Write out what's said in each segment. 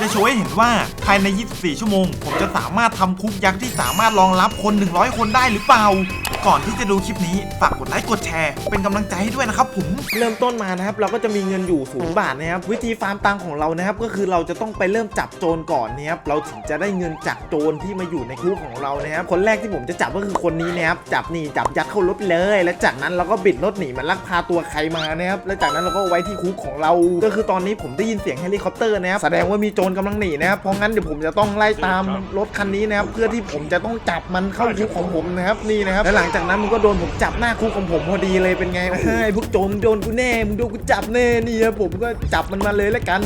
จะโชว์ให้เห็นว่าภายใน 24 ชั่วโมง ผมจะสามารถทำคุกยักษ์ที่สามารถรองรับคน 100 คนได้หรือเปล่า ก่อนที่จะดูคลิปนี้ฝากกดไลค์กดแชร์ เป็นกำลังใจให้ด้วยนะครับผม เริ่มต้นมานะครับ เราก็จะมีเงินอยู่ศูนย์บาทนะครับ วิธีฟาร์มตังค์ของเรานะครับ ก็คือเราจะต้องไปเริ่มจับโจรก่อนนะครับ เราถึงจะได้เงินจากโจรที่มาอยู่ในคุกของเรานะครับ คนแรกที่ผมจะจับก็คือคนนี้นะครับ จับนี่จับยัดเข้ารถเลย แล้วจากนั้นเราก็บิดรถหนีมันลักพาตัวใครมานะครับ แล้วจากนั้นเราก็ไว้ที่คุกของเรา ก็คือตอนนี้ผมได้ยินเสียงเฮลิคอปเตอร์นะครับ แสดงว่ามีโจรกำลังหนีนะครับเพราะงั้นเดี๋ยวผมจะต้องไล่ตามรถคันนี้นะครับเพื่อที่ผมจะต้องจับมันเข้าคุกของผมนะครับนี่นะครับแล้วหลังจากนั้นมันก็โดนผมจับหน้าคุกของผมพอดีเลยเป็นไงโอ้โหไอ้พวกโจรมึงโดนกูแน่มึงโดนกูจับแน่นี่ครับผมก็จับมันมาเลยแล้วกัน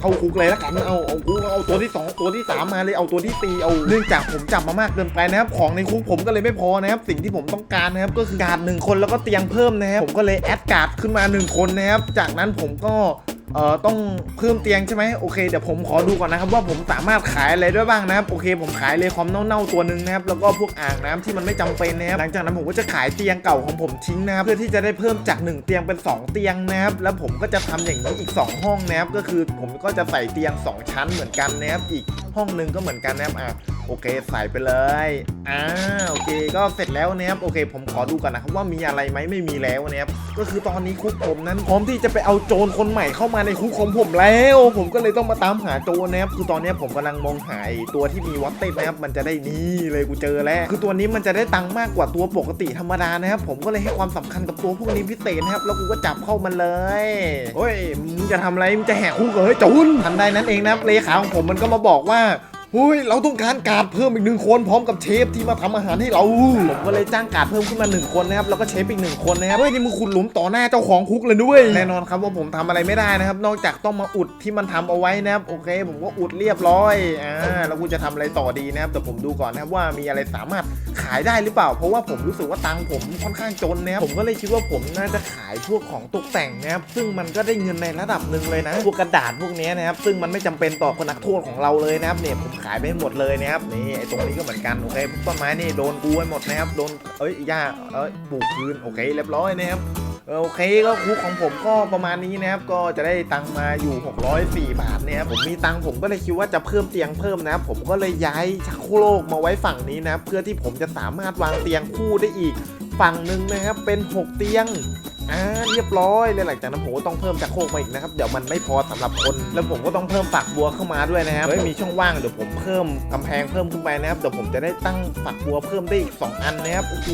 เข้าคุกเลยแล้วกันเอาเอากูเอาตัวที่สองตัวที่สามมาเลยเอาตัวที่สี่เอาเนื่องจากผมจับมามากเกินไปนะครับของในคุกผมก็เลยไม่พอนะครับสิ่งที่ผมต้องการนะครับก็คือการ์ดหนึ่งคนแล้วก็เตียงเพิ่มนะครับผมก็เลยแอดการ์ดขึ้นมาหนึ่งคนนะครับจากนั้นผมก็ เอ่อต้องเพิ่มเตียงใช่ไหมโอเคเดี๋ยวผมขอดูก่อนนะครับว่าผมสามารถขายอะไรได้บ้างนะครับโอเค ผมขายเลยคอมเน่าๆตัวหนึ่งนะครับแล้วก็พวกอ่างน้ำที่มันไม่จำเป็นนะครับหลังจากนั้นผมก็จะขายเตียงเก่าของผมทิ้งนะครับเพื่อที่จะได้เพิ่มจาก 1 เตียงเป็น 2 เตียงนะครับแล้วผมก็จะทำอย่างนี้อีก 2 ห้องนะครับก็คือผมก็จะใส่เตียง 2 ชั้นเหมือนกันนะครับอีกห้องหนึ่งก็เหมือนกันนะครับอะโอเคใส่ไปเลยอ่าโอเคก็เสร็จแล้วนะครับโอเค ผมขอดูก่อนนะครับว่ามีอะไรไหมไม่มีแล้วนะครับก็คือตอนนี้คุกผมนั้นพร้อมที่จะไปเอาโจรคนใหม่เข้ามาในคุกของผมแล้ว ผมก็เลยต้องมาตามหาโจรนะครับคือตอนนี้ผมกำลังมองหาตัวที่มีวัตเต็นะครับมันจะได้นี่เลยกูเจอแล้ว คือตัวนี้มันจะได้ตังค์มากกว่าตัวปกติธรรมดานะครับผมก็เลยให้ความสำคัญกับตัวพวกนี้พิเศษนะครับแล้วกูก็จับเข้ามันเลยเฮ้ยมึงจะทำอะไรมึงจะแหกคุกเหรอเฮ้ยโจรทันใดนั้นเองนะครับเลขาของผมมันก็มาบอกว่า เฮ้ยเราต้องการการ์ดเพิ่มอีกหนึ่งคนพร้อมกับเชฟที่มาทำอาหารให้เราผมก็เลยจ้างการ์ดเพิ่มขึ้นมาหนึ่งคนนะครับแล้วก็เชฟอีกหนึ่งคนนะครับเฮ้ยนี่มึงขุดหลุมต่อหน้าเจ้าของคุกเลยด้วยแน่นอนครับว่าผมทำอะไรไม่ได้นะครับ นอกจากต้องมาอุดที่มันทำเอาไว้นะครับโอเค ผมก็อุดเรียบร้อยอ่าแล้วกูจะทำอะไรต่อดีนะครับแต่ผมดูก่อนนะครับว่ามีอะไรสามารถขายได้หรือเปล่า เพราะว่าผมรู้สึกว่าตังค์ผมค่อนข้างจนนะครับผมก็เลยคิดว่าผมน่าจะขายพวกของตกแต่งนะครับซึ่งมันก็ได้เงินในระดับหนึ่งเลยนะพวกกระดาษพวกเนี้ยนะครับซึ่งมันไม่จำเป็นต่อคนนักโทษของเราเลยนะครับเนี่ยผมขายไปหมดเลยนะครับนี่ไอ้ตรงนี้ก็เหมือนกันโอเคต้นไม้นี่โดนกูไปหมดนะครับโดนเอ้ยหญ้าเอ้ยปลูกคืนโอเคเรียบร้อยนะครับโอเคก็คุกของผมก็ประมาณนี้นะครับ ก็จะได้ตังมาอยู่ 604 บาทเนี่ยผมมีตังผมก็เลยคิดว่าจะเพิ่มเตียงเพิ่มนะครับผมก็เลยย้ายชักโครกมาไว้ฝั่งนี้นะครับเพื่อที่ผมจะสามารถวางเตียงคู่ได้อีกฝั่งหนึ่งนะครับเป็น 6 เตียง อ่าเรียบร้อยแล้วหลังจากนั้นผมก็ต้องเพิ่มชักโครกมาอีกนะครับ เดี๋ยวมันไม่พอสำหรับคน แล้วผมก็ต้องเพิ่มฝักบัวเข้ามาด้วยนะครับเฮ้ยมีช่องว่างเดี๋ยวผมเพิ่มกำแพงเพิ่มขึ้นไปนะครับเดี๋ยวผมจะได้ตั้งฝักบัวเพิ่มได้อีก 2 อันนะครับโอ้โห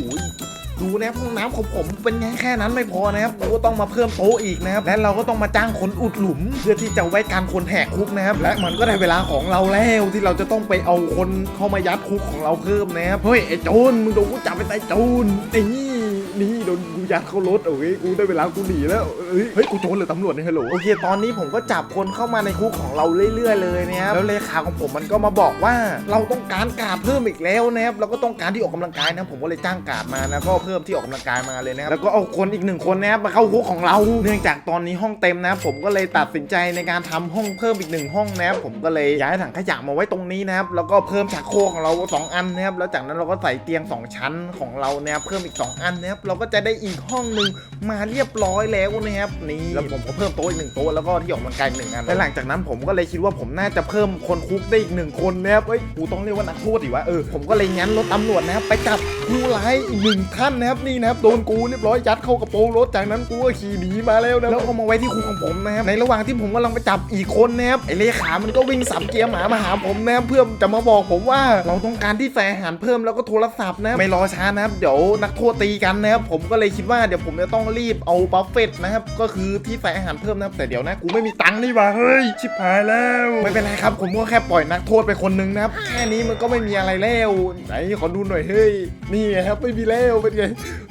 ดูนะครับห้องน้ำของผมเป็นไงแค่นั้นไม่พอนะครับกูก็ต้องมาเพิ่มโต๊ะอีกนะครับ และเราก็ต้องมาจ้างคนอุดหลุม เพื่อที่จะไว้การคนแหกคุกนะครับ และมันก็ได้เวลาของเราแล้วที่เราจะต้องไปเอาคนเข้ามายัดคุกของเราเพิ่มนะครับ เฮ้ยไอ้โจรมึงโดนกูจับไปใต้โจรนี่ นี่โดนกูยัดเข้ารถโอเคกูได้เวลากูหนีแล้วเฮ้ยเฮ้ยกูโจรหรือตำรวจเนี่ยฮัลโหลโอเคตอนนี้ผมก็จับคนเข้ามาในคุกของเราเรื่อยๆเลยนะครับแล้วเลขาของผมมันก็มาบอกว่า เราต้องการการดเพิ่มอีกแล้วนะครับเราก็ต้องการที่ออกกำลังกายนะผมก็เลยจ้างการดมานะก็เพิ่มที่ออกกำลังกายมาเลยนะครับแล้วก็เอาคนอีกหนึ่งคนนะครับมาเข้าคุกของเรา เนื่องจากตอนนี้ห้องเต็มนะครับผมก็เลยตัดสินใจในการทำห้องเพิ่มอีกหนึ่งห้องนะครับผมก็เลยย้ายถังขยะมาไว้ตรงนี้นะครับแล้วก็เพิ่มชักโครกของเราสองอันนะครับแล้วจากนั้นเราก็ใส่เตียงสองชั้นของเรานะครับเพิ่มอีกสองอันนะครับเราก็จะได้อีกห้องหนึ่งมาเรียบร้อยแล้วนะครับนี่แล้วผมก็เพิ่มโต๊ะอีกหนึ่งโต๊ะแล้วก็ที่ออกกำลังกายอีกหนึ่งอันและหลังจากนั้นผมก็เลยคิดว่าผมน่าจะเพิ่มคนคุกได้อีกหนึ่งคนนะครับเอ้ยกูต้องเรียกว่านักโทษดิวะเออผมก็เลยงั้นรถตำรวจนะครับไปจับผู้ร้ายอีกหนึ่งท่านนะครับนี่นะครับโดนกูเรียบร้อยยัดเข้ากระโปรงรถจากนั้นกูก็ขี่หนีมาแล้วนะแล้วก็มาไว้ที่คุกของผมนะครับในระหว่างที่ผมกำลังไปจับอีกคนนะครับไอเลขามันก็วิ่งสับเกียร์หมามาหาผมนะครับเพื่อจะมาบอกผมว่าเราต้องการที่ใส่อาหารเพิ่มแล้วก็โทรศัพท์นะไม่รอช้านะครับเดี๋ยวนักโทษตีกันนะครับผมก็เลยคิดว่าเดี๋ยวผมจะต้องรีบเอาบัฟเฟตนะครับก็คือที่ใส่อาหารเพิ่มนะครับแต่เดี๋ยวนะกูไม่มีตังค์นี่หว่าเฮ้ยชิบหายแล้วไม่เป็นไรครับ ผมก็แค่ปล่อยนักโทษไปคนนึงนะครับแค่นี้มันก็ไม่มีอะไรแล้วไหนขอดูหน่อยเฮ้ยนี่ไงครับไม่มีแล้วเป็นไง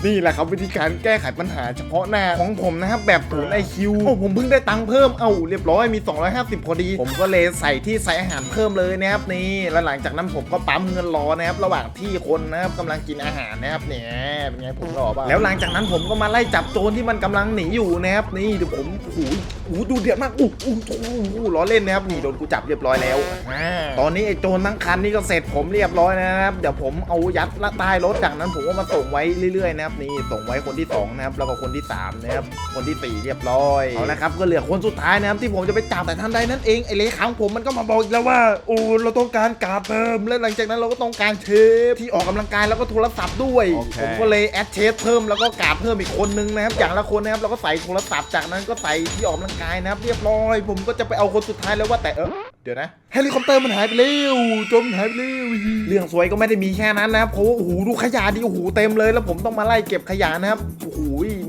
นี่แหละครับวิธีการแก้ไขปัญหาเฉพาะหน้าของผมนะครับแบบศูนย์ไอคิวผมเพิ่งได้ตังค์เพิ่มเอ้าเรียบร้อยมี 250 พอดี ผมก็เลยใส่ที่ใส่อาหารเพิ่มเลยนะครับนี่แล้วหลังจากนั้นผมก็ปั๊มเงินรอนะครับระหว่างที่คนนะครับกำลังกินอาหารนะครับเนี่ยเป็นไงผมหล่อป่ะแล้วหลังจากนั้นผมก็มาไล่จับโจรที่มันกำลังหนีอยู่นะครับนี่เดี๋ยวผมโอ้โหโอ้โหดูเดือดมากอู้อู้อู้อู้ล้อเล่นนะครับนี่โดนกูจับเรียบร้อยแล้วอ่าตอนนี้ไอ้โจรทั้งคันนี่ก็เสร็จผมเรียบร้อยแล้วนะครับเดี๋ยวผมเอายัดละใต้รถจากนั้นผมก็มาส่งไว้เรื่อยๆนะครับนี่ส่งไว้คนที่สองนะครับแล้วก็คนที่สามนะครับคนที่สี่เรียบร้อยเอาละครับก็เหลือคนสุดท้ายนะครับที่ผมจะไปจับแต่ทันใดนั่นเองไอ้เลขาของผมมันก็มาบอกอีกแล้วว่าโอ้เราต้องการการดเพิ่มและหลังจากนั้นเราก็ต้องการเชฟที่ออกกำลังกายแล้วก็โทรศัพท์ด้วยผมก็เลยแอดเชฟเพิ่มแล้วก็การดเพิ่มอีกคนนึงนะครับอย่างละคนนะครับเราก็ใส่โทรศัพท์จากนั้นก็ใส่ที่ออกกำลังกายนะครับ เรียบร้อย ผมก็จะไปเอาคนสุดท้ายแล้วว่าแต่เออ ดี๋ยวนะเฮลิคอปเตอร์มันหายไปแล้วจมหายไปแล้วเรื่องสวยก็ไม่ได้มีแค่นั้นนะครับเพราะว่าโอ้โหดูขยะดิโอ้โหเต็มเลย แล้วผมต้องมาไล่เก็บขยะนะครับโอ้โห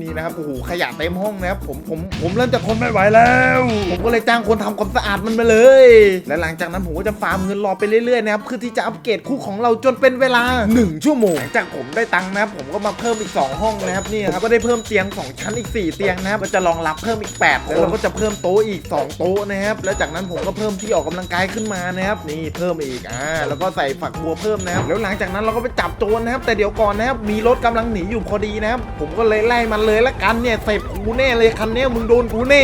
นี่นะครับโอ้โหขยะเต็มห้องนะครับผมผมผมเริ่มจะทนไม่ไหวแล้ว ผมก็เลยจ้างคนทำความสะอาดมันมาเลย และหลังจากนั้นผมก็จะฟาร์มเงินรอไปเรื่อยๆนะครับเพื่อที่จะอัปเกรดคู่ของเราจนเป็นเวลา 1 ชั่วโมงหลังจากผมได้ตังค์นะครับผมก็มาเพิ่มอีก 2 ห้องนะครับนี่ครับก็ได้เพิ่มเตียง 2 ชั้นอีก 4 เตียงนะครับก็จะรองรับเพิ่มอีก8แล้วเราก็จะเพิ่มโต๊ะอีก 2 โต๊ะนะครับแล้วจากนั้นผมก็เพิ่มที่ออกกำลังกายขึ้นมานะครับนี่เพิ่มอีกอ่าแล้วก็ใส่ฝักบัวเพิ่มนะครับแล้วหลังจากนั้นเราก็ไปจับโจรนะครับ แต่เดี๋ยวก่อนนะครับมีรถกำลังหนีอยู่พอดีนะครับผมก็เลยไล่มันเลยละกันเนี่ยเสร็จกูแน่เลยคันนี้มึงโดนกูแน่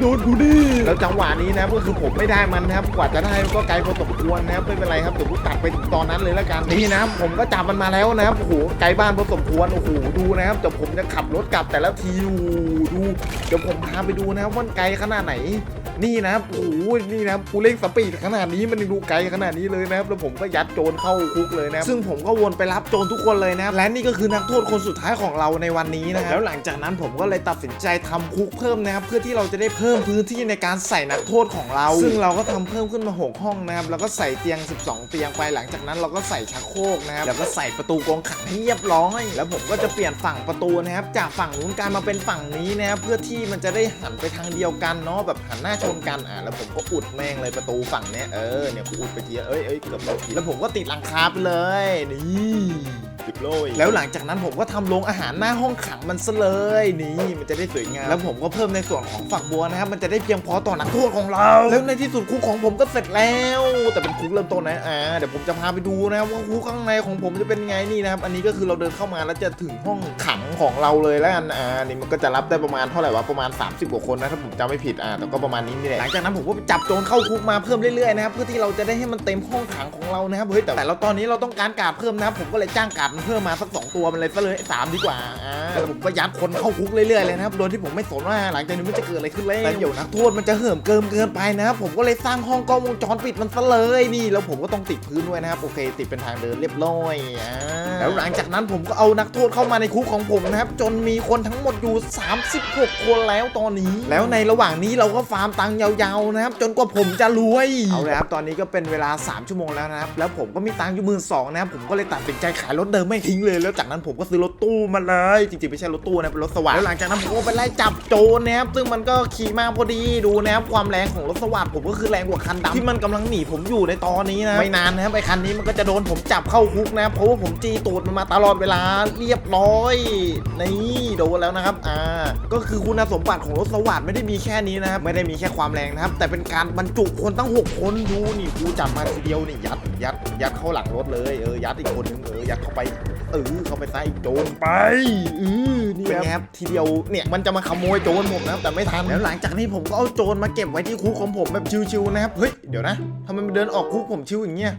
โดนกูนี่แล้วจังหวะนี้นะครับก็คือผมไม่ได้มันนะครับกว่าจะได้ก็ไกลพอสมควรนะครับไม่เป็นไรครับเดี๋ยวกูตัดไปถึงตอนนั้นเลยละกันนี่นะครับผมก็จับมันมาแล้วนะครับโอ้โหไกลบ้านพอสมควรโอ้โหดูนะครับเดี๋ยวผมจะขับรถกลับแต่ละทีดูเดี๋ยวผมพาไปดูนะครับว่านไกลขนาดไหน นี่นะครับโอ้โหนี่นะครับกูเร่งสปีดขนาดนี้มันยังดูไกลขนาดนี้เลยนะครับแล้วผมก็ยัดโจรเข้าคุกเลยนะครับซึ่งผมก็วนไปรับโจรทุกคนเลยนะครับและนี่ก็คือนักโทษคนสุดท้ายของเราในวันนี้นะครับแล้วหลังจากนั้นผมก็เลยตัดสินใจทำคุกเพิ่มนะครับเพื่อที่เราจะได้เพิ่มพื้นที่ในการใส่นักโทษของเรา ซึ่งเราก็ทำเพิ่มขึ้นมา6ห้องนะครับแล้วก็ใส่เตียง 12 เตียงไปหลังจากนั้นเราก็ใส่ชักโครกนะครับแล้วก็ใส่ประตูกรงขังให้เรียบร้อยแล้วผมก็จะเปลี่ยนฝั่งประตูนะครับจากฝั่งนู้นกลายมาเป็นฝั่งนี้นะครับเพื่อที่มันจะได้หันไปทางเดียวกันเนาะแบบหันหน้าชนกันอะแล้วผมก็อุดแม่งเลยประตูฝั่งเนี้ยเออเนี่ยกูอุดไปทีเอ้ยเอ้ยเกือบแล้วทีแล้วผมก็ติดหลังคาไปเลยนี่ติดโลยแล้วหลังจากนั้นผมก็ทำโรงอาหารหน้าห้องขังมันซะเลยนี่มันจะได้สวยงามแล้วผมก็เพิ่มในส่วนของฝักบัวนะครับมันจะได้เพียงพอต่อนักโทษของเรา แล้วในที่สุดคุกของผมก็เสร็จแล้ว แต่เป็นคุกเริ่มต้นนะอ่าเดี๋ยวผมจะพาไปดูนะครับว่าคุกข้างในของผมจะเป็นไงนี่นะครับอันนี้ก็คือเราเดินเข้ามาแล้วจะถึงห้องขังของเราเลยแล้วกันอ่านี่มันก็จะรับได้ประมาณเท่าไหร่วะประมาณ 30กว่าคนนะถ้าผมจำไม่ผิดอ่าแต่ก็ประมาณนี้นี่แหละหลังจากนั้นผมก็ไปจับโจรเข้าคุกมาเพิ่มเรื่อยๆนะครับเพื่อที่เราจะได้ให้มันเต็มห้องขังของเรานะครับเฮ้ยแต่แต่เราตอนนี้เราต้องการการดเพิ่มนะผมก็เลยจ้างการดมันเพิ่มมาสักสองตัวมันเลยซะเลยสามดีกว่าอ่าแล้วผมก็ยัดคนเข้าคุกเรื่อยๆเลยนะครับโดยที่ผมไม่สนว่าหลังจากนี้มันจะเกิดอะไรขึ้นแล้วแต่เดี๋ยวนักโทษมันจะเหิมเกิมเกินไปนะครับผมก็เลยสร้างห้องกล้องวงจรปิดมันซะเลยนี่แล้วผมก็ต้องติดพื้นด้วยนะครับโอเค ติดเป็นทางเดินเรียบร้อยอ่าแล้วหลังจากนั้นผมก็เอานักโทษเข้ามาในคุกของผมนะครับจนมีคนทั้งหมดอยู่ 36 คนแล้วตอนนี้ แล้วในระหว่างนี้เราก็ฟาร์มตังค์ยาวๆนะครับ จนกว่าผมจะรวย เอาเลยครับ ตอนนี้ก็เป็นเวลา 3 ชั่วโมงแล้วนะครับ แล้วผมก็มีตังค์อยู่หมื่นสองนะครับ ผมก็เลยตัดสินใจขายรถเดิมไม่ทิ้งเลย แล้วจากนั้นผมก็ซื้อรถตู้มาเลย จริงๆ ไม่ใช่รถตู้นะเป็นรถสวัสดิ์แล้วหลังจากนั้นผมก็ไปไล่จับโจรนะครับ ซึ่งมันก็ขี่มาพอดีดูนะครับความแรงของรถสวัสดิ์ผมก็คือแรงกว่าคันดำที่มันกำลังหนีผมอยู่ในตอนนี้นะไม่นานนะครับไอ้คันนี้มันก็จะโดนผมจับเข้าคุกนะครับเพราะว่าผมจีตูดมันมาตลอดเวลาเรียบร้อยนี่โดนแล้วนะครับอ่าก็คือคุณสมบัติของรถสวัสดิ์ไม่ได้มีแค่นี้นะครับไม่ได้มีแค่ความแรงนะครับ แต่เป็นการบรรจุคนตั้ง 6 คนดูนี่กูจับมาทีเดียวนี่ยัดยัดยัดเข้าหลังรถเลยเออยัดอีกคนนึงเออยัดเข้าไปเออเข้าไปใส่โจรไปเออนี่เป็นไงครับทีเดียวเนี่ยมันจะมาขโมยโจรผมนะครับแต่ไม่ทันแล้วหลังจากนี้ผมก็เอาโจรมาเก็บไว้ที่คุกของผมแบบชิวๆนะครับเฮ้ยเดี๋ยวนะทำไมมันเดินออกคุกผมชิวอย่างเงี้ย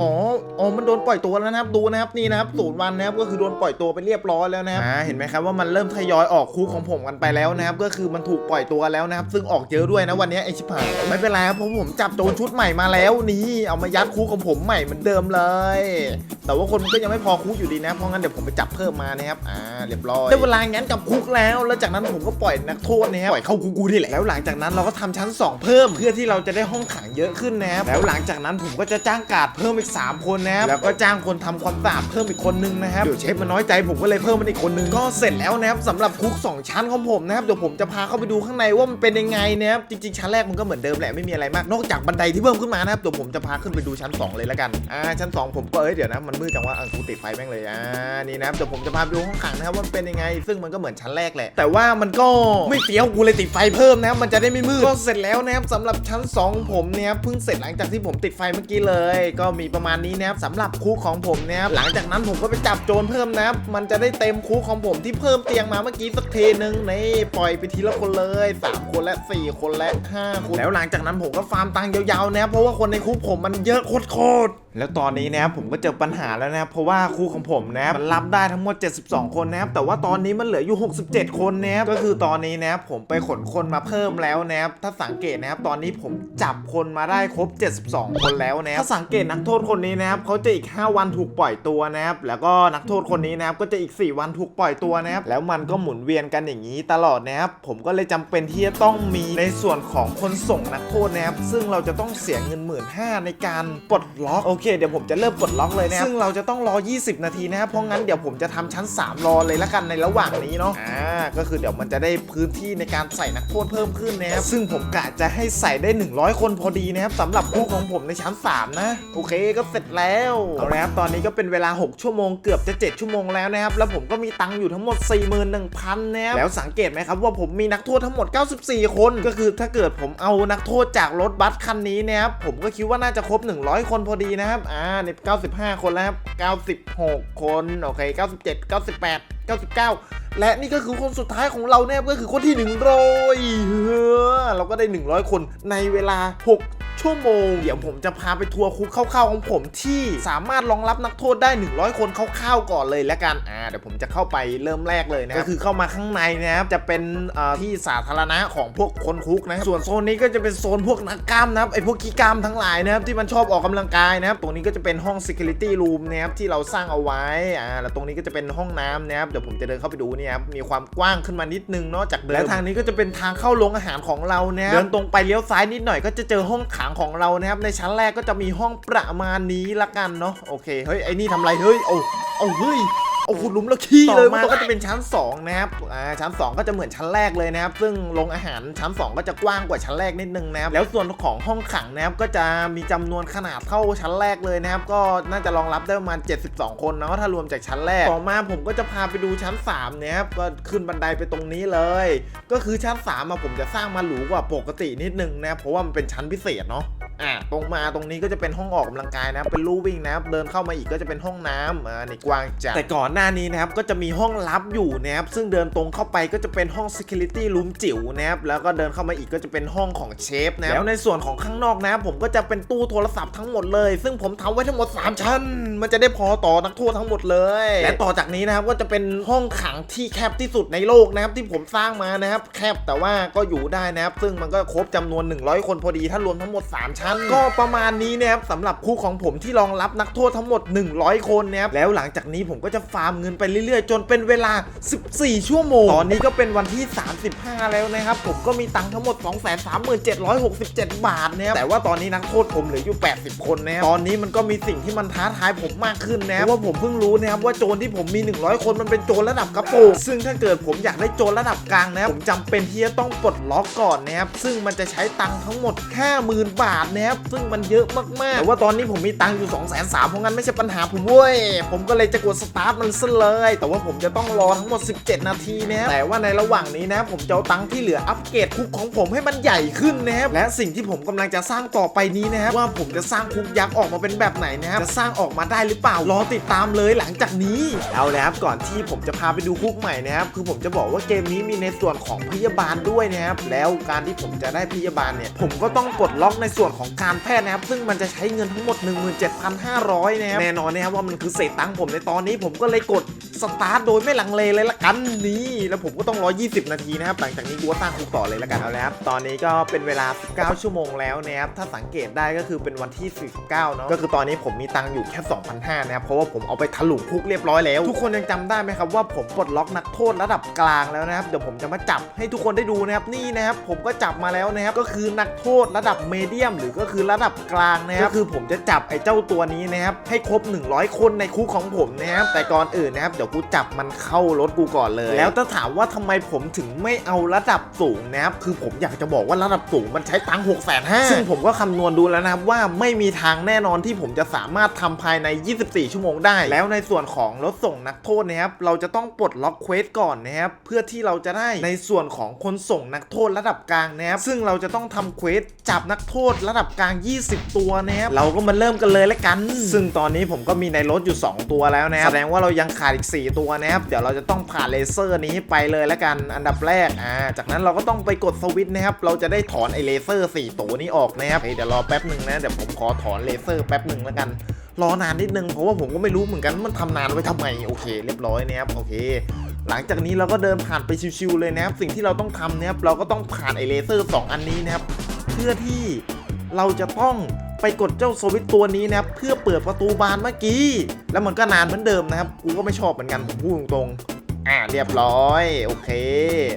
อ๋อ อ๋อ มันโดนปล่อยตัวแล้วนะครับดูนะครับนี่นะครับศูนย์วันนะครับก็คือโดนปล่อยตัวไปเรียบร้อยแล้วนะครับอ่าเห็นไหมครับว่ามันเริ่มทยอยออกคุกของผมกันไปแล้วนะครับก็คือมันถูกปล่อยตัวแล้วนะครับซึ่งออกเยอะด้วยนะวันนี้ไอชิบหายไม่เป็นไรครับเพราะผมจับโจรชุดใหม่มาแล้วนี่เอามายัดคุกของผมใหม่เหมือนเดิมเลย แต่ว่าคนมันก็ยังไม่พอคุกอยู่ดีนะเพราะงั้นเดี๋ยวผมไปจับเพิ่มมานะครับอ่าเรียบร้อยได้เวลางั้นกับคุกแล้ว แล้วจากนั้นผมก็ปล่อยนักโทษนะครับปล่อยเข้าคุกกูนี่แหละแล้วหลังจากนั้นเราก็ทำชั้น 2 เพิ่ม เพื่อที่เราจะได้ห้องขังเยอะขึ้นนะครับแล้วหลังจากนั้นผมก็จะจ้างการ์ดเพิ่มอีก3 คนนะครับแล้วก็จ้างคนทำความสะอาดเพิ่มอีกคนนึงนะครับเดี๋ยวเชฟมันน้อยใจผมก็เลยเพิ่มมันอีกคนนึงก็เสร็จแล้วนะครับสำหรับคุก 2 ชั้นของผมนะครับเดี๋ยวผมจะพาเข้าไปดูข้างในว่ามันเป็นยังไงนะครับจริงๆชั้นแรกมันก็เหมือนเดิมแหละไม่มีอะไรมาก นอกจากบันไดที่เพิ่มขึ้นมานะครับเดี๋ยวผมจะพาขึ้นไปดูชั้น 2 เลยละกันอ่าชั้น 2 ผมก็เอ้ยเดี๋ยวนะมันมืดจังว่าอะกูติดไฟแม่งเลยอ่านี่นะครับเดี๋ยวผมจะพาไปดูห้องขังนะครับว่ามันเป็นยังไง ซึ่งมันก็เหมือนชั้นแรกแหละแต่ว่ามันก็ไม่เฟี้ยวกูเลยติดไฟเพิ่มนะครับมันจะได้ไม่มืดก็เสร็จแล้วนะครับสำหรับชั้น 2 ผมเนี่ยเพิ่งเสร็จหลังจากที่ผมติดไฟเมื่อกี้เลย ก็มีประประมาณนี้นะครับสำหรับคุกของผมนะครับหลังจากนั้นผมก็ไปจับโจรเพิ่มนะครับมันจะได้เต็มคุกของผมที่เพิ่มเตียงมาเมื่อกี้สักเทนึงนี่ปล่อยไปทีละคนเลยสามคนและสี่คนและห้าคน แล้วหลังจากนั้นผมก็ฟาร์มตังค์ยาวๆนะครับเพราะว่าคนในคุกผมมันเยอะโคตรๆแล้วตอนนี้นะครับผมก็เจอปัญหาแล้วนะครับเพราะว่าคุกของผมนะครับมันรับได้ทั้งหมด 72 คนนะครับแต่ว่าตอนนี้มันเหลืออยู่ 67 คนนะครับก็คือตอนนี้นะครับผมไปขนคนมาเพิ่มแล้วนะครับถ้าสังเกตนะครับตอนนี้ผมจับคนมาได้ครบ 72 คนแล้วนะครับถ้าสังเกตนักโทษคนนี้นะครับเขาจะอีก 5 วันถูกปล่อยตัวนะครับแล้วก็นักโทษคนนี้นะครับก็จะอีก 4 วันถูกปล่อยตัวนะครับแล้วมันก็หมุนเวียนกันอย่างนี้ตลอดนะครับผมก็เลยจำเป็นที่จะต้องมีในส่วนของคนส่งนักโทษนะครับซึ่งเราจะต้องเสียเงินหมื่นห้าในการปลดล็อกโอเคเดี๋ยวผมจะเริ่มปลดล็อกเลยนะครับซึ่งเราจะต้องรอ 20 นาทีนะครับเพราะงั้นเดี๋ยวผมจะทำชั้น 3 รอเลยละกันในระหว่างนี้เนาะอ่าก็คือเดี๋ยวมันจะได้พื้นที่ในการใส่นักโทษเพิ่มขึ้นนะครับซึ่งผมกะจะให้ใส่ได้ 100 คนพอดีนะครับสำหรับคู่ของผมในชั้น 3 นะ โอเคก็เสร็จแล้วเอาละครับตอนนี้ก็เป็นเวลา 6 ชั่วโมงเกือบจะ 7 ชั่วโมงแล้วนะครับ แล้วผมก็มีตังค์อยู่ทั้งหมด 41,000นะครับแล้วสังเกตไหมครับว่าผมมีนักโทษทั้งหมด 94 คน ก็คือถ้าเกิดผมเอานักโทษจากรถบัสคันนี้นะครับผมก็คิดว่าน่าจะครบ 100 คนพอดีนะครับอ่าใน95 คนแล้วครับ96 คนโอเค 97 98 99และนี่ก็คือคนสุดท้ายของเราเนี่ยก็คือคนที่100เฮ้อเราก็ได้ 100 คนในเวลา 6ชั่วโมง เดี๋ยวผมจะพาไปทัวร์คุกคร่าวๆของผมที่สามารถรองรับนักโทษได้ 100 คนคร่าวๆก่อนเลยแล้วกันอ่าเดี๋ยวผมจะเข้าไปเริ่มแรกเลยนะก็คือเข้ามาข้างในนะครับจะเป็นเอ่อที่สาธารณะของพวกคนคุกนะครับส่วนโซนนี้ก็จะเป็นโซนพวกนักกล้ามนะครับไอพวกขี้กล้ามทั้งหลายนะครับที่มันชอบออกกำลังกายนะครับตรงนี้ก็จะเป็นห้อง security room นะครับที่เราสร้างเอาไว้อ่าแล้วตรงนี้ก็จะเป็นห้องน้ำนะครับเดี๋ยวผมจะเดินเข้าไปดูเนี่ยครับมีความกว้างขึ้นมานิดนึงเนาะจากเดิมและทางนี้ก็จะเป็นทางเข้าโรงอาหารของเรานะครับเดินตรงไปเลี้ยวซ้ายนิดหน่อยก็จะเจอห้องขังของเรานะครับในชั้นแรกก็จะมีห้องประมาณนี้ละกันเนาะโอเคเฮ้ยไอ้นี่ทำไรเฮ้ยโอ้โอ้เฮ้ย เอาขุดหลุมแล้วขี้เลยมาก็จะเป็นชั้น 2 นะครับอ่าชั้น 2 ก็จะเหมือนชั้นแรกเลยนะครับ ซึ่งโรงอาหารชั้น 2 ก็จะกว้างกว่าชั้นแรกนิดนึงนะครับแล้วส่วนของห้องขังนะครับก็จะมีจำนวนขนาดเท่าชั้นแรกเลยนะครับ ก็น่าจะรองรับได้ประมาณ 72 คนเนาะถ้ารวมจากชั้นแรกต่อมาผมก็จะพาไปดูชั้น3นะครับก็ขึ้นบันไดไปตรงนี้เลย ก็คือชั้น3มาผมจะสร้างมาหรูกว่าปกตินิดนึงนะเพราะว่ามันเป็นชั้นพิเศษเนาะ อะตรงมาตรงนี้ก็จะเป็นห้องออกกำลังกายนะเป็นลู่วิ่งนะครับเดินเข้ามาอีกก็จะเป็นห้องน้ำอ่านี่กว้างจัดแต่ก่อนหน้านี้นะครับก็จะมีห้องลับอยู่นะครับซึ่งเดินตรงเข้าไปก็จะเป็นห้อง security room จิ๋วนะครับแล้วก็เดินเข้ามาอีกก็จะเป็นห้องของเชฟนะแล้วในส่วนของข้างนอกนะครับผมก็จะเป็นตู้โทรศัพท์ทั้งหมดเลย ซึ่งผมทำไว้ทั้งหมด 3 ชั้น มันจะได้พอต่อนักโทษทั้งหมดเลย และต่อจากนี้นะครับก็จะเป็นห้องขังที่แคบที่สุดในโลกนะครับที่ผมสร้างมานะครับแคบแต่ว่าก็อยู่ได้นะครับซึ่งมันก็ครบจำนวน 100 คนพอดีถ้ารวมทั้งหมด 3 ชั้นก็ประมาณนี้นะครับสำหรับคู่ของผมที่รองรับนักโทษทั้งหมด 100 คนนะครับแล้วหลังจากนี้ผมก็จะฟาร์มเงินไปเรื่อยๆ จนเป็นเวลา 14 ชั่วโมง ตอนนี้ก็เป็นวันที่ 35 แล้วนะครับ ผมก็มีตังค์ทั้งหมด 23767 บาทนะครับแต่ว่าตอนนี้นักโทษผมเหลืออยู่ 80 คนนะครับตอนนี้มันก็มีสิ่งที่มันท้าทายผมมากขึ้นนะเพราะว่าผมเพิ่งรู้นะครับว่าโจรที่ผมมี 100 คนมันเป็นโจรระดับกระโปรงซึ่งถ้าเกิดผมอยากได้โจรระดับกลางนะครับผมจำเป็นที่จะต้องปลดล็อกก่อนนะครับซึ่งมันจะใช้ตังค์ทั้งหมดแค่หมื่นบาทนะครับ ซึ่งมันเยอะมากๆ แต่ว่าตอนนี้ผมมีตังค์อยู่2 3 0 0 0 0เพราะงั้นไม่ใช่ปัญหาผมเว้ย ผมก็เลยจะกดสตาร์ทมันซะเลย แต่ว่าผมจะต้องรอทั้งหมด 17 นาทีนะแต่ว่าในระหว่างนี้นะผมจะเอาตังค์ที่เหลืออัปเกรดคุกของผมให้มันใหญ่ขึ้นนะครับและสิ่งที่ผมกำลังจะสร้างต่อไปนี้นะครับว่าผมจะสร้างคุกยักษ์ออกมาเป็นแบบไหนนะครับจะสร้างออกมาได้หรือเปล่ารอติดตามเลยหลังจากนี้เอาแล้วครับก่อนที่ผมจะพาไปดูคุกใหม่นะครับคือผมจะบอกว่าเกมนี้มีในส่วนของพยาบาลด้วยนะครับแล้วการที่ผมจะได้พยาบาลเนี่ยผมก็ต้องกดล็อกในส่วนของการแพทย์นะครับ ซึ่งมันจะใช้เงินทั้งหมด 17,500นะครับแน่นอนนะครับว่ามันคือเศษตังค์ผมในตอนนี้ผมก็เลยกดสตาร์ทโดยไม่ลังเลเลยละกันนี่แล้วผมก็ต้องรอ20 นาทีนะครับหลังจากนี้กูก็สร้งคุกต่อเลยละกันเอาแล้วครับตอนนี้ก็เป็นเวลา 19 ชั่วโมงแล้วนะครับถ้าสังเกตได้ก็คือเป็นวันที่ 49 เนาะก็คือตอนนี้ผมมีตังค์อยู่แค่ 2,500นะครับเพราะว่าผมเอาไปถลุงคุกเรียบร้อยแล้ว ทุกคนยังจำได้ไหมครับว่าผมปลดล็อกนักโทษระดับกลางแล้วนะครับเดี๋ยวผมจะมาจับให้ทุกคนได้ดูนะครับนี่นะครับผมก็จับมาแล้วนะครับก็คือนักโทษระดับเมเดียมหรืก็คือระดับกลางนะครับก็คือผมจะจับไอ้เจ้าตัวนี้นะครับให้ครบ 100 คนในคุกของผมนะครับแต่ก่อนอื่นนะครับเดี๋ยวยวกูจับมันเข้ารถกูก่อนเลย แล้วถ้าถามว่าทำไมผมถึงไม่เอาระดับสูงนะครับคือผมอยากจะบอกว่าระดับสูงมันใช้ตังค์หกแสนห้าซึ่งผมก็คำนวณดูแล้วนะครับว่าไม่มีทางแน่นอนที่ผมจะสามารถทำภายใน 24 ชั่วโมงได้ แล้วในส่วนของรถส่งนักโทษนะครับเราจะต้องปลดล็อกเควสก่อนนะครับเพื่อที่เราจะได้ในส่วนของคนส่งนักโทษระดับกลางนะครับซึ่งเราจะต้องทำเควสจับนักโทษระดับกลาง 20 ตัวนะครับเราก็มาเริ่มกันเลยแล้วกัน ซึ่งตอนนี้ผมก็มีในรถอยู่ 2 ตัวแล้วนะครับแสดงว่าเรายังขาดอีก 4 ตัวนะครับเดี๋ยวเราจะต้องผ่านเลเซอร์นี้ไปเลยแล้วกันอันดับแรกอ่าจากนั้นเราก็ต้องไปกดสวิตช์นะครับเราจะได้ถอนไอเลเซอร์ 4 ตัวนี้ออกนะครับเฮ้ยเดี๋ยวรอแป๊บหนึ่งนะเดี๋ยวผมขอถอนเลเซอร์แป๊บหนึ่งแล้วกันรอนานนิดนึงเพราะว่าผมก็ไม่รู้เหมือนกันมันทำนานไว้ทำไมโอเค เรียบร้อยนะครับโอเค หลังจากนี้เราก็เดินผ่านไปชิวๆเลยนะครับ สิ่งที่เราต้องทำนะครับเราก็ต้องผ่านไอเลเซอร์ 2 อันนี้นะครับ เพื่อที่ เราจะต้องไปกดเจ้าสวิตตัวนี้นะครับเพื่อเปิดประตูบานเมื่อกี้ แล้วมันก็นานเหมือนเดิมนะครับ กูก็ไม่ชอบเหมือนกันผมพูดตรงๆ อ่าเรียบร้อย โอเค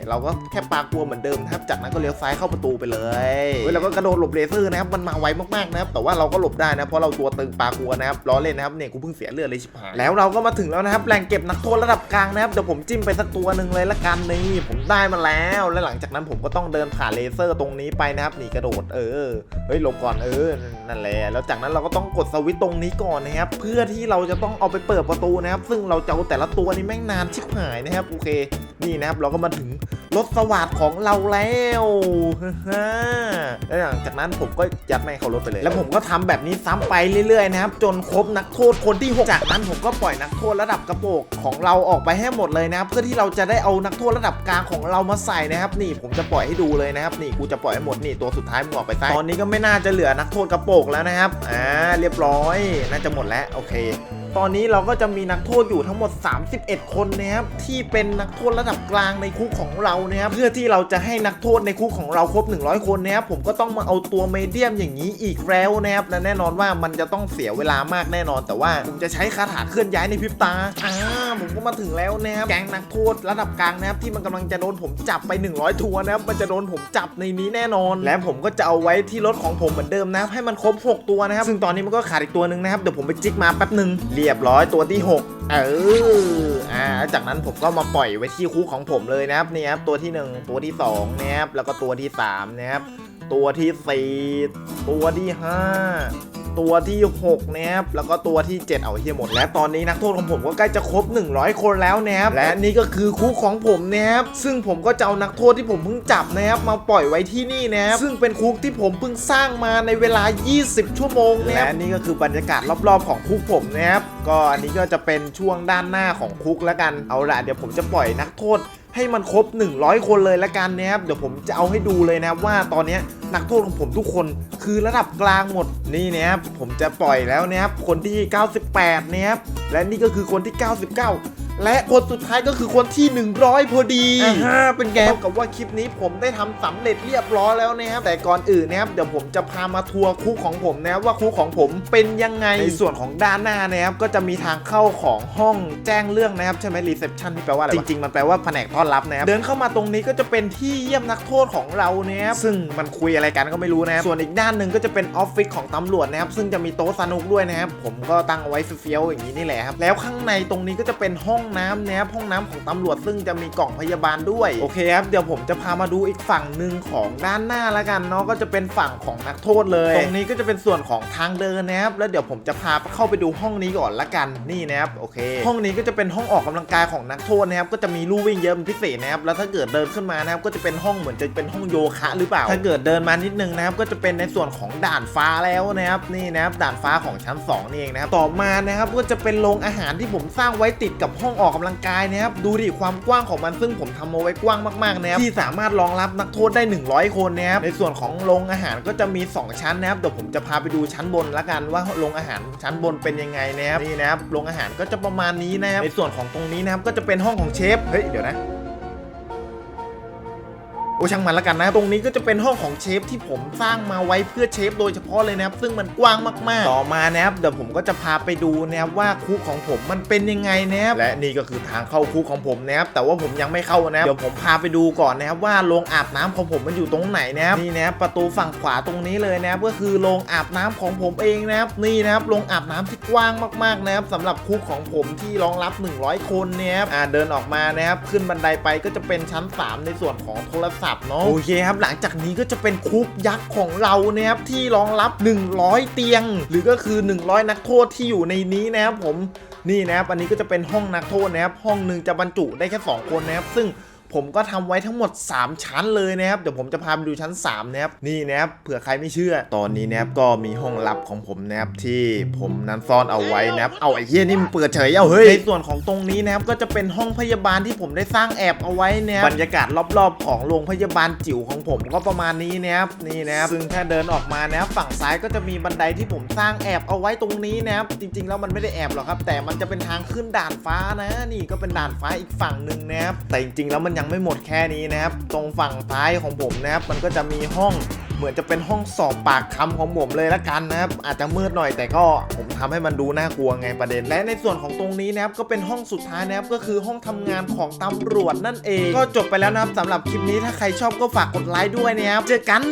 เราก็แค่ปากลัวเหมือนเดิมนะครับจากนั้นก็เลี้ยวซ้ายเข้าประตูไปเลยเฮ้ยเราก็กระโดดหลบเลเซอร์นะครับมันมาไวมากๆนะครับแต่ว่าเราก็หลบได้นะเพราะเราตัวตึงปากลัวนะครับล้อเล่นนะครับเนี่ยกูเพิ่งเสียเลือดเลยชิบหายแล้วเราก็มาถึงแล้วนะครับแหล่งเก็บนักโทษระดับกลางนะครับเดี๋ยวผมจิ้มไปสักตัวหนึ่งเลยละกันนี่ผมได้มาแล้ว และหลังจากนั้นผมก็ต้องเดินผ่านเลเซอร์ตรงนี้ไปนะครับหนีกระโดดเออเฮ้ยหลบก่อนเออนั่นแหละแล้วจากนั้นเราก็ต้องกดสวิตช์ตรงนี้ก่อนนะครับเพื่อที่เราจะต้องเอาไปเปิดประตูนะครับซึ่งเราจะเอาแต่ละตัวนี้แม่งนานชิบหายนะครับโอเค นี่นะครับเราก็มาถึงรถสวัสดของเราแล้วฮ่าแล้วหลังจากนั้นผมก็ยัดแม่เขารถไปเลย แล้วผมก็ทำแบบนี้ซ้ำไปเรื่อยๆนะครับจนครบนักโทษคนที่ 6 จากนั้นผมก็ปล่อยนักโทษระดับกระโปงของเราออกไปให้หมดเลยนะครับเพื่อที่เราจะได้เอานักโทษระดับกลางของเรามาใส่นะครับนี่ผมจะปล่อยให้ดูเลยนะครับนี่กูจะปล่อยให้หมดนี่ตัวสุดท้ายมึงออกไปใต้ตอนนี้ก็ไม่น่าจะเหลือนักโทษกระโปงแล้วนะครับอ่าเรียบร้อยน่าจะหมดแล้วโอเค ตอนนี้เราก็จะมีนักโทษอยู่ทั้งหมด 31 คนนะครับที่เป็นนักโทษระดับกลางในคุกของเรานะครับเพื่อที่เราจะให้นักโทษในคุกของเราครบ 100 คนนะครับผมก็ต้องมาเอาตัวเมเดียมอย่างนี้อีกแล้วนะครับและแน่นอนว่ามันจะต้องเสียเวลามากแน่นอน แต่ว่าผมจะใช้คาถาเคลื่อนย้ายในพริบตาอ่าผมก็มาถึงแล้วนะครับแก๊งนักโทษระดับกลางนะครับที่มันกำลังจะโดนผมจับไป 100 ทัวร์นะครับมันจะโดนผมจับในนี้แน่นอน และผมก็จะเอาไว้ที่รถของผมเหมือนเดิมนะครับให้มันครบ 6 ตัวนะครับซึ่งตอนนี้มันก็ขาดอีกตัวหนึ่งนะครับเดี๋ยวผมไปจิกมาแป๊บหนึ่งเรียบร้อยตัวที่ 6 เออ อ่า จากนั้นผมก็มาปล่อยไว้ที่คุกของผมเลยนะครับนี่ครับตัวที่ 1 ตัวที่2นะครับแล้วก็ตัวที่3นะครับ ตัวที่ 4 ตัวที่ 5ตัวที่ 6นะครับแล้วก็ตัวที่ 7 เอาเฮียหมด และตอนนี้นักโทษของผมก็ใกล้จะครบ 100 คนแล้วนะครับและนี่ก็คือคุกของผมนะครับซึ่งผมก็จะเอานักโทษที่ผมเพิ่งจับนะครับมาปล่อยไว้ที่นี่นะครับซึ่งเป็นคุกที่ผมเพิ่งสร้างมาในเวลา 20 ชั่วโมงนะครับและนี่ก็คือบรรยากาศรอบๆของคุกผมนะครับก็อันนี้ก็จะเป็นช่วงด้านหน้าของคุกแล้วกันเอาละเดี๋ยวผมจะปล่อยนักโทษ ให้มันครบ 100 คนเลยละกันนะครับเดี๋ยวผมจะเอาให้ดูเลยนะว่าตอนนี้นักโทษของผมทุกคนคือระดับกลางหมดนี่นะครับผมจะปล่อยแล้วนะครับคนที่ 98นะครับและนี่ก็คือคนที่ 99 และคนสุดท้ายก็คือคนที่ 100 พอดีอ่าเป็นไงเท่ากับว่าคลิปนี้ผมได้ทำสำเร็จเรียบร้อยแล้วนะครับแต่ก่อนอื่นนะครับเดี๋ยวผมจะพามาทัวร์คุกของผมนะครับว่าคุกของผมเป็นยังไงในส่วนของด้านหน้านะครับก็จะมีทางเข้าของห้องแจ้งเรื่องนะครับใช่ไหมรีเซพชันที่แปลว่าอะไรวะจริงๆ มันแปลว่าแผนกต้อนรับนะครับเดินเข้ามาตรงนี้ก็จะเป็นที่เยี่ยมนักโทษของเรานะครับซึ่งมันคุยอะไรกันก็ไม่รู้นะครับส่วนอีกด้านหนึ่งก็จะเป็นออฟฟิศของตำรวจนะครับซึ่งจะมีโต๊ะสนุกด้วยนะครับผมก็ตั้งเอาไว้เฟี้ยวๆอย่างนี้นี่แหละครับแล้วข้างในตรงนี้ก็จะเป็นห้องน้ำนะครับห้องน้ำของตำรวจซึ่งจะมีกล่องพยาบาลด้วยโอเคครับเดี๋ยวผมจะพามาดูอีกฝั่งหนึ่งของด้านหน้าแล้วกันเนาะก็จะเป็นฝั่งของนักโทษเลย ตรงนี้ก็จะเป็นส่วนของทางเดินนะครับแล้วเดี๋ยวผมจะพาเข้าไปดูห้องนี้ก่อนละกันนี่นะครับโอเค ห้องนี้ก็จะเป็นห้องออกกำลังกายของนักโทษนะครับก็จะมีลู่วิ่งเยอะเป็นพิเศษนะครับแล้วถ้าเกิดเดินขึ้นมานะครับก็จะเป็นห้องเหมือนจะเป็นห้องโยคะ หรือเปล่า ถ้าเกิดเดินมานิดนึงนะครับก็จะเป็นในส่วนของด่านฟ้าแล้วนะครับนี่นะครับด่านฟ้าของชั้นสองนี่เองนะครับต่อมานะครับก็จะเป็นโรงอาหารที่ผมสร้างไว้ติดกับห้ององออกกำลังกายนะครับดูดิความกว้างของมันซึ่งผมทำเอาไว้กว้างมากๆนะครับที่สามารถรองรับนักโทษได้ 100 คนนะครับในส่วนของโรงอาหารก็จะมี 2 ชั้นนะครับเดี๋ยวผมจะพาไปดูชั้นบนละกันว่าโรงอาหารชั้นบนเป็นยังไงนะครับนี่นะครับโรงอาหารก็จะประมาณนี้นะครับในส่วนของตรงนี้นะครับก็จะเป็นห้องของเชฟเฮ้ยเดี๋ยวนะ อ้ช่างมันละกันนะ ตรงนี้ก็จะเป็นห้องของเชฟที่ผมสร้างมาไว้เพื่อเชฟโดยเฉพาะเลยนะครับ ซึ่งมันกว้างมากๆ ต่อมานะครับเดี๋ยวผมก็จะพาไปดูนะครับว่าคุกของผมมันเป็นยังไงนะครับและนี่ก็คือทางเข้าคุกของผมนะครับแต่ว่าผมยังไม่เข้านะครับเดี๋ยวผมพาไปดูก่อนนะครับว่าโรงอาบน้ำของผมมันอยู่ตรงไหนนะครับนี่นะครับประตูฝั่งขวาตรงนี้เลยนะครับก็คือโรงอาบน้ำของผมเองนะครับนี่นะครับโรงอาบน้ำที่กว้างมากๆนะครับสำหรับคุกของผมที่รองรับ 100 คนเนี่ยครับอ่าเดินออกมานะครับขึ้นบันไดไปก็จะเป็นชั้น 3 ในส่วนของโทรศัพท์เนาะโอเคครับหลังจากนี้ก็จะเป็นคุกยักษ์ของเรานะครับที่รองรับ 100 เตียง หรือก็คือ 100 นักโทษที่อยู่ในนี้นะครับผมนี่นะครับอันนี้ก็จะเป็นห้องนักโทษนะครับห้องหนึ่งจะบรรจุได้แค่ 2 คนนะครับซึ่ง ผมก็ทำไว้ทั้งหมด 3 ชั้นเลยนะครับ เดี๋ยวผมจะพาไปดูชั้น3นะครับนี่นะครับเผื่อใครไม่เชื่อ ตอนนี้นะครับก็มีห้องลับของผมนะครับที่ผมนั้นซ่อนเอาไว้นะครับเอาไอ้เหี้ยนี่มันเปิดเฉยเอาเฮ้ยในส่วนของตรงนี้นะครับก็จะเป็นห้องพยาบาลที่ผมได้สร้างแอบเอาไว้นะครับบรรยากาศรอบๆ ของโรงพยาบาลจิ๋วของผมก็ประมาณนี้นะครับนี่นะครับซึ่งถ้าเดินออกมานะครับฝั่งซ้ายก็จะมีบันไดที่ผมสร้างแอบเอาไว้ตรงนี้นะครับจริง ๆ แล้วมันไม่ได้แอบหรอกครับ แต่มันจะเป็นทางขึ้นด่านฟ้านะ นี่ก็เป็นด่านฟ้าอีกฝั่งหนึ่งนะครับแต่จริงๆแล้วมันยังไม่หมดแค่นี้นะครับ ตรงฝั่งท้ายของผมนะครับ มันก็จะมีห้องเหมือนจะเป็นห้องสอบปากคำของผมเลยละกันนะครับ อาจจะมืดหน่อยแต่ก็ผมทำให้มันดูน่ากลัวไงประเด็น และในส่วนของตรงนี้นะครับก็เป็นห้องสุดท้ายนะครับก็คือห้องทำงานของตำรวจนั่นเอง ก็จบไปแล้วนะครับสำหรับคลิปนี้ถ้าใครชอบก็ฝากกดไลค์ด้วยนะครับเจอกัน